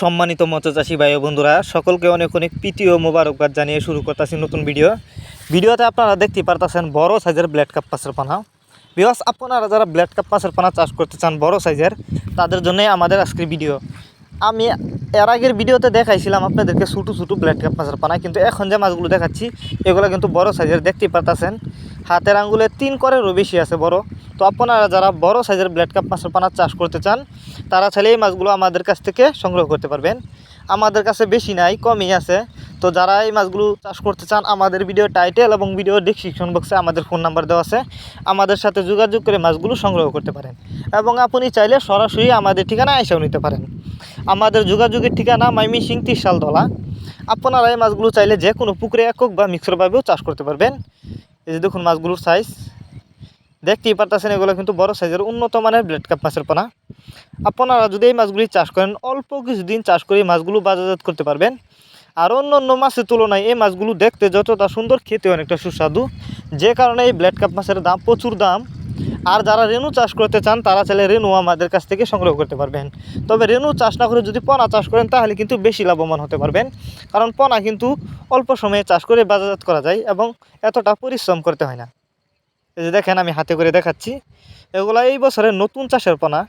সম্মানিত মৎস্যচাষী ভাই বন্ধুরা, সকলকে অনেক অনেক ও মোবারকবাদ জানিয়ে শুরু করতেছি নতুন ভিডিও। ভিডিওতে আপনারা দেখতে পারতেছেন বড় সাইজের ব্ল্যাড কাপ মাছের পানা। বিকজ আপনারা যারা ব্ল্যাড কাপ মাছের পানা চাষ করতে চান বড় সাইজের, তাদের জন্যই আমাদের আজকের ভিডিও। আমি এর আগের ভিডিওতে দেখাইছিলাম আপনাদেরকে ছোটো ছোটো ব্ল্যাড কাপ মাছের পানা, কিন্তু এখন যে মাছগুলো দেখাচ্ছি, এগুলো কিন্তু বড় সাইজের, দেখতেই পারতেছেন। হাতের আঙ্গুলে তিন করেরও বেশি আছে বড়। তো আপনারা যারা বড় সাইজের ব্ল্যাড কাপ মাছের পানা চাষ করতে চান, তারা চাইলে এই মাছগুলো আমাদের কাছ থেকে সংগ্রহ করতে পারবেন। আমাদের কাছে বেশি নাই, কমই আছে। তো যারা এই মাছগুলো চাষ করতে চান, আমাদের ভিডিও টাইটেল এবং ভিডিও ডিসক্রিপশন বক্সে আমাদের ফোন নাম্বার দেওয়া আছে। আমাদের সাথে যোগাযোগ করে মাছগুলো সংগ্রহ করতে পারেন। এবং আপনি চাইলে সরাসরি আমাদের ঠিকানা এসেও নিতে পারেন। আমাদের যোগাযোগের ঠিকানা মাইমিসিং দলা আপনারা এই মাছগুলো চাইলে যে কোনো পুকুরে একক বা মিক্সরভাবেও চাষ করতে পারবেন। এই যে দেখুন মাছগুলোর সাইজ দেখতেই পারতেছেন, এগুলো কিন্তু বড় সাইজের উন্নত মানের ব্লেড কাপ মাছের পোনা। আপনারা যদি এই মাছগুলি চাষ করেন, অল্প কিছুদিন চাষ করে মাছগুলো বাজারজাত করতে পারবেন। আর অন্য অন্য মাছের তুলনায় এই মাছগুলো দেখতে যতটা সুন্দর খেতে অনেকটা সুস্বাদু। যে কারণে এই ব্লেড কাপ মাছের দাম প্রচুর দাম। আর যারা রেনু চাষ করতে চান, তারা চাইলে রেনু আমাদের কাছ থেকে সংগ্রহ করতে পারবেন। তবে রেনু চাষ না করে যদি পনা চাষ করেন, তাহলে কিন্তু বেশি লাভবান হতে পারবেন। কারণ পনা কিন্তু অল্প সময়ে চাষ করে বাজারজাত করা যায় এবং এতটা পরিশ্রম করতে হয় না। এই যে দেখেন আমি হাতে করে দেখাচ্ছি। এগুলো এই বছরের নতুন চাষের পোনা।